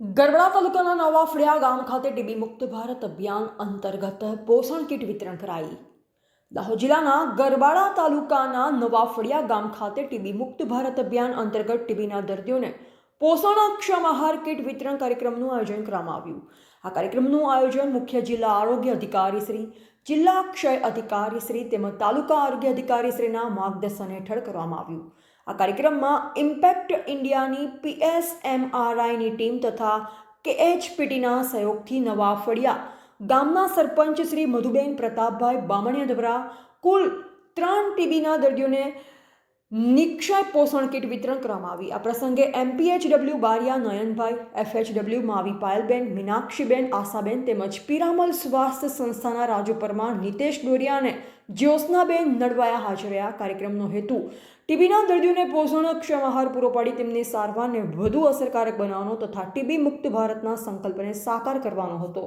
ગરબડા તાલુકાના નવા ફળિયા ગામ ખાતે ટીબી મુક્ત ભારત અભિયાન અંતર્ગત પોષણ કીટ વિતરણ કરાઈ. દાહોદ જિલ્લાના ગરબાડા તાલુકાના નવા ફળિયા ગામ ખાતે ટીબી મુક્ત ભારત અભિયાન અંતર્ગત ટીબીના દર્દીઓને પોષણક્ષમ આહાર કીટ વિતરણ કાર્યક્રમનું આયોજન કરવામાં આવ્યું. આ કાર્યક્રમનું આયોજન મુખ્ય જિલ્લા આરોગ્ય અધિકારી શ્રી, જિલ્લા ક્ષય અધિકારી શ્રી તેમજ તાલુકા આરોગ્ય અધિકારી શ્રીના માર્ગદર્શન હેઠળ કરવામાં આવ્યું. આ કાર્યક્રમમાં ઇમ્પેક્ટ ઇન્ડિયાની પીએસએમઆરઆઈની ટીમ તથા કેએચપીટીના સહયોગથી નવા ફળિયા, ગામના સરપંચ શ્રી મધુબેન પ્રતાપભાઈ બામણિયા દ્વારા કુલ ત્રણ ટીબીના દર્દીઓને નિક્ષય પોષણ કીટ વિતરણ કરવામાં આવી. આ પ્રસંગે એમપીએચડબલ્યુ બારિયા, નયનભાઈ એફએચડબલ્યુ માવી પાયલબેન મીનાક્ષીબેન, આશાબેન તેમજ પિરામલ સ્વાસ્થ્ય સંસ્થાના રાજુ પરમાર નિતેશ ડોરિયા અને જ્યોત્સનાબેન નડવાયા હાજર રહ્યા કાર્યક્રમનો હેતુ. ટીબીના દર્દીઓને પોષણક્ષમ આહાર પૂરો પાડી તેમની સારવારને વધુ અસરકારક બનાવવાનો તથા ટીબી મુક્ત ભારતના સંકલ્પને સાકાર કરવાનો હતો.